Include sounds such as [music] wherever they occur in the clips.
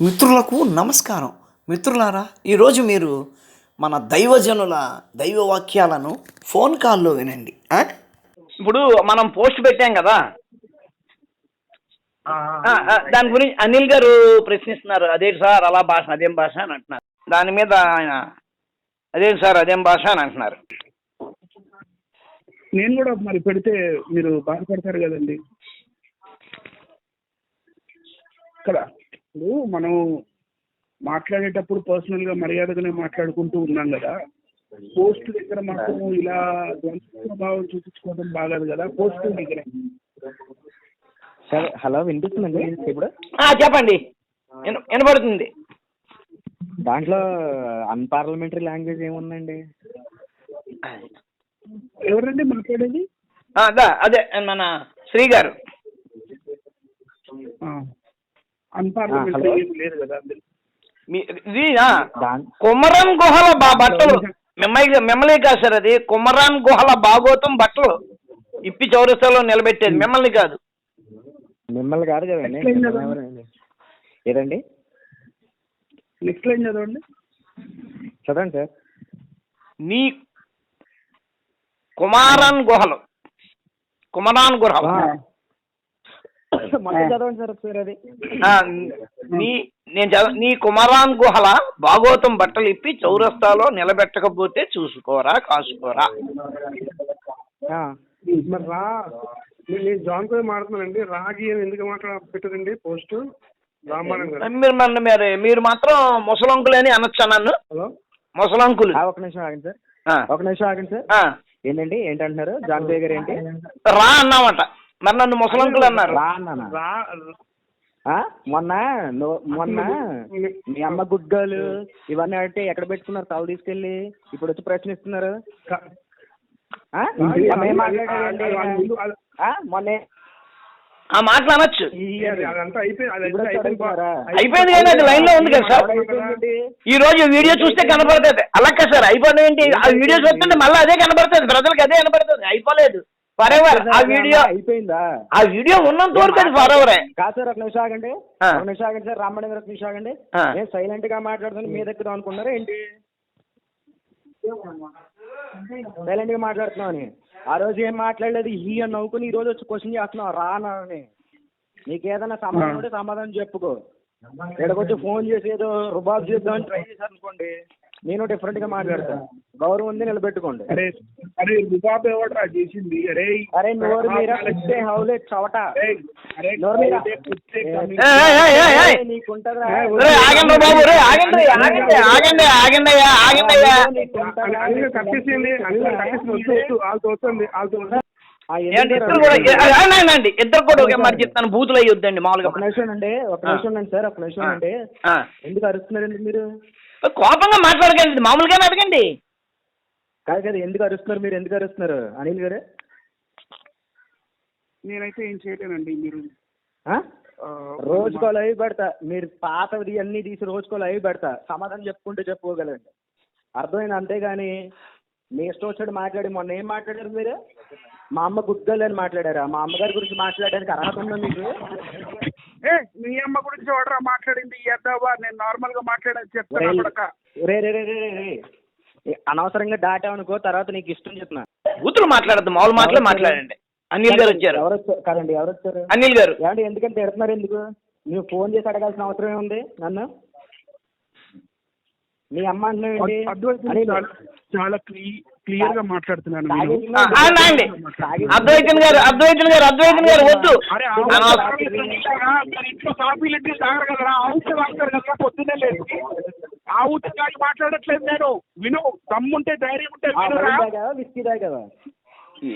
మిత్రులకు నమస్కారం. మిత్రులారా ఈరోజు మీరు మన దైవజనుల దైవ వాక్యాలను ఫోన్ కాల్లో వినండి? ఇప్పుడు మనం పోస్ట్ పెట్టాం కదా? ఆ, ఆ, దాని గురించి అనిల్ గారు ప్రశ్నిస్తున్నారు. అదేంటి సార్ అలా భాష అదేం భాష అని అంటున్నారు. దాని మీద ఆయన అదేంటి సార్ అదేం భాష అని అంటున్నారు. నేను కూడా మరి పెడితే మీరు బాధపడతారు కదండి కదా ఇప్పుడు మనం మాట్లాడేటప్పుడు పర్సనల్గా మర్యాదగానే మాట్లాడుకుంటూ ఉన్నాం కదా. పోస్ట్ దగ్గర మాత్రం ఇలా ద్వంద్వ భావం చూపించుకోవడం బాగాదు కదా పోస్ట్ దగ్గర. సరే హలో వినిపిస్తుందండి? ఇప్పుడు? ఆ, చెప్పండి. విన- వినపడుతుంది దాంట్లో అన్పార్లమెంటరీ లాంగ్వేజ్ ఏముందండి? ఎవరండి మాట్లాడేది? అదే మన శ్రీ గారు అన్పార్లమెంటరీ హలో. ఏం లేదు కదా అందులో. మీ ఇది ఆ, దాన్ కుమరం గుహల బా బట్టలు. మిమ్మల్ని మిమ్మల్ని కాదు సార్ అది. కుమరం గుహల భాగోతం బట్టలు ఇప్పి చౌరస్తాలో నిలబెట్టేది. మిమ్మల్ని కాదు. మిమ్మల్ని కాదు కదండి? ఏదండి? నెక్స్ట్ లైన్ చదవండి చదవండి సార్. నీ కుమారన్ గుహలు. కుమరాన్ గుహలు [laughs] చదవండి సార్ ఒకసారి అది. ఆ, నీ నేను చదవ నీ కుమరాన్ గుహల భాగోతం బట్టలు ఇప్పి చౌరస్తాలో నిలబెట్టకపోతే చూసుకోరా కాసుకోరా? ఆ. మరి రా నేను నేను జాన్తో మాట్లాడుతున్నానండి. రాగి అని ఎందుకు మాట్లా పెట్టదండి పోస్ట్? రామాయణం గారు మీరు మన మీరు మీరు మాత్రం ముసలంకులని అనొచ్చా నన్ను? హలో? ముసలంకులు. ఆ, ఒక నిమిషం ఆగండి సార్. ఆ, ఒక నిమిషం ఆగండి సార్. ఆ, ఏంటండి ఏంటంటున్నారు? జాన్ బే గారు ఏంటి? రా అన్నామట మరి నన్ను ముసలంకులు అన్నారు? మొన్న మొన్న మీ అమ్మ గుడ్డలు ఇవన్నీ అంటే ఎక్కడ పెట్టుకున్నారు? తల తీసుకెళ్ళి ఇప్పుడు వచ్చి ప్రశ్నిస్తున్నారు? మొన్న ఆ? మొన్న ఏ- ఆ మాటలు అనొచ్చు. అయిపోయింది. కానీ అది లైన్లో ఉంది కదా సార్. ఈ రోజు వీడియో చూస్తే కనపడుతుంది. అలాగే సార్. అయిపోయింది ఏంటి? ఆ వీడియో చూస్తుంటే మళ్ళీ అదే కనపడుతుంది. ప్రజలకు అదే కనపడుతుంది. అయిపోలేదు. ఫర్ ఎవర్ ఆ వీడియో అయిపోయిందా? ఆ వీడియో ఉన్నంత వరకు అది ఫర్ ఎవరే కాదు సార్ ఒక నిమిషం ఆగండి. ఒక నిమిషం ఆగండి సార్ రమ్మని గారు ఒక నిమిషం ఆగండి. నేను సైలెంట్గా మాట్లాడుతాను మీ దగ్గర అనుకున్నారా ఏంటి? సైలెంట్గా మాట్లాడుతున్నావు అని. ఆ రోజు ఏం మాట్లాడలేదు? ఈ అని నవ్వుకుని ఈ రోజు వచ్చి క్వశ్చన్ చేస్తున్నావు. రా అని. నీకు ఏదైనా సమాధానం ఉంటే సమాధానం చెప్పుకో. ఇక్కడికొచ్చి ఫోన్ చేసి ఏదో రుబాబ్ చేద్దామని ట్రై చేశారు అనుకోండి నేను డిఫరెంట్గా మాట్లాడతాను. గౌరవం ఉంది నిలబెట్టుకోండి. అరే అరే రుబాబ్ ఎవడరా చేసింది? అరే అరే నోరు మీరా కుట్టే హౌలే చవట. అరే, నోరు మీరా. నీకుంటదా? ఆగండి బాబు రే ఆగండి ఆగండి ఆగండి ఆగండి అయ్యా ఆగండి అయ్యా కట్టేసేయండి. కట్టేసి వాళ్ళతో వస్తుంది వాళ్ళతో ఇద్దరు కూడా అండి ఇద్దరు కూడా ఒకే మాట చెప్తాను బూతులు అయ్యొద్దండి మామూలుగా ఒక నిమిషం అండి ఒక. నిమిషం అండి సార్ ఒక నిమిషం. అండి. ఎందుకు అరుస్తున్నారు ఎందుకు మీరు? కోపంగా మాట్లాడకండి మామూలుగానే అడగండి. కాదు కదా ఎందుకు అరుస్తున్నారు మీరు? ఎందుకు అరుస్తున్నారు? అనిల్ గారు? నేనైతే ఏం చేయలేనండి మీరు ఆ? ఆ, రోజుకో లైవ్ పెడతా. మీరు పాతవి అన్ని తీసి రోజుకో లైవ్ పెడతా. సమాధానం చెప్పుకుంటే చెప్పుకోగలండి. అర్థమైంది? అంతేగాని మీ ఇష్టం వచ్చాడు మాట్లాడి మొన్న ఏం మాట్లాడారు మీరు? మా అమ్మ గుడ్డలు అని మాట్లాడారా? మా అమ్మగారి గురించి మాట్లాడడానికి అర్హత ఉందా మీకు? ఏ మీ అమ్మ గురించి ఎవడరా మాట్లాడింది? ఎద్దావా నేను నార్మల్గా మాట్లాడని చెప్తాను రే రే రే రే. అనవసరంగా దాటావనుకో తర్వాత నీకు ఇష్టం చెప్తున్నా. బూతులు మాట్లాడద్దు మామూలు మాటలే మాట్లాడండి. అనిల్ గారు వచ్చారు. ఎవరు వచ్చారు కాదండి ఎవరు వచ్చారు అనిల్ గారు. ఎందుకంటే తిడుతున్నారు ఎందుకు? నువ్వు ఫోన్ చేసి అడగాల్సిన అవసరం ఏముంది నన్ను. మీ అమ్మ. చాలా క్లియర్గా మాట్లాడుతున్నాను అద్వైతన్ గారు అద్వైతన్ గారు అద్వైతన్ గారు వద్దు. ఇంట్లో కాఫీలు తాగరు తాగుతారు కదరా? పొద్దున్నే లేదు ఆవుతో తాగి మాట్లాడట్లేదు నేను. విను దమ్ముంటే ధైర్యం ఉంటే ఆ, వినురా? వైన్ తాగావా విస్కీ తాగావా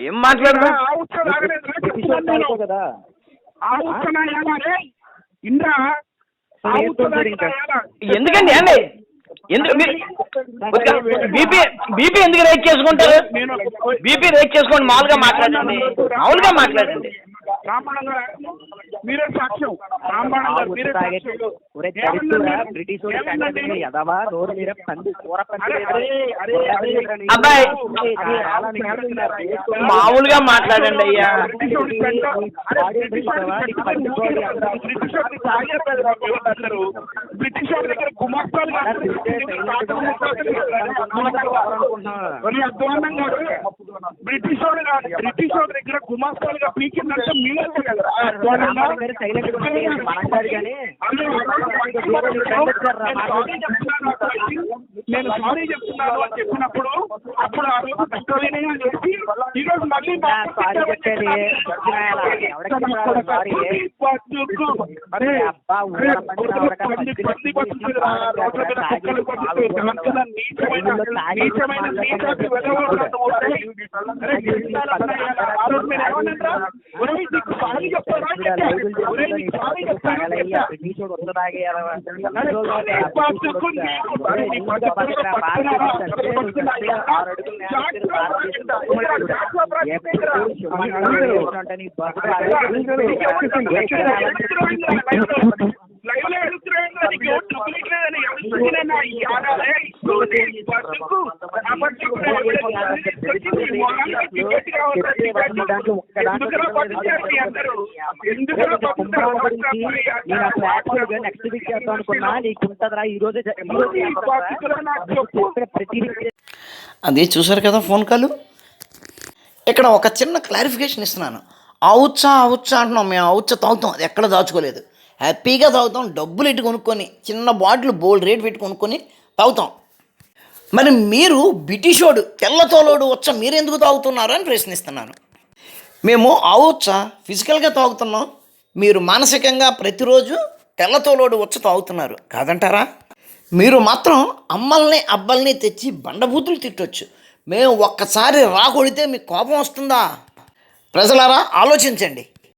ఏం మాట్లాడదా కదా? ఆవుతో నాయాలా రే? ఇంద్రా ఎందుకండి అండి ఎందుకు మీరు బీపీ బీపీ ఎందుకు రేట్ చేసుకుంటారు? నేను బీపీ రేట్ చేసుకోండి మామూలుగా మాట్లాడండి. మామూలుగా మాట్లాడండి. మీరే సాక్ష్యం. వాళ్ళు అబ్బాయి. మామూలుగా మాట్లాడండి అయ్యా బ్రిటిష్ దగ్గర గుమాస్తాలు. బ్రిటిష్ కాదు బ్రిటిష్ దగ్గర గుమాస్తాలుగా పీకిందంటే మీరే కదా అధ్వాన్నంగా. మనం కాదు కానీ నేను సారీ చెప్తున్నాను అని చెప్పినప్పుడు అప్పుడు ఆ రోజు కష్టమైన చేసి ఈ రోజు మళ్ళీ సారీ చెప్పేది నీచమైన సారీ చెప్పా. సారీ చెప్తారా నేను అసలు యాక్చువల్గా నెక్స్ట్ వీక్ చేద్దాం అనుకున్నా. నీకు ఉంటుందిరా ఈ రోజే అది చూసారు కదా ఫోన్ కాల్? ఇక్కడ ఒక చిన్న క్లారిఫికేషన్ ఇస్తున్నాను. అవుచ్చా అవుచ్చా అంటున్నాం మేము. అవుచ్చా తాగుతాం. అది ఎక్కడ దాచుకోలేదు. హ్యాపీగా తాగుతాం. డబ్బులు ఇటు కొనుక్కొని చిన్న బాటిల్ బోల్డ్ రేట్ పెట్టి కొనుక్కొని తాగుతాం. మరి మీరు బ్రిటిషోడు తెల్లతోలోడు వచ్చ మీరు ఎందుకు తాగుతున్నారు అని ప్రశ్నిస్తున్నాను. మేము ఆవచ్చా ఫిజికల్గా తాగుతున్నాం. మీరు మానసికంగా ప్రతిరోజు తెల్లతోలోడు వచ్చి తాగుతున్నారు. కాదంటారా? మీరు మాత్రం అమ్మల్ని అబ్బల్ని తెచ్చి బండబూతులు తిట్టొచ్చు. మేము ఒక్కసారి రాకొడితే మీకు కోపం వస్తుందా? ప్రజలారా ఆలోచించండి.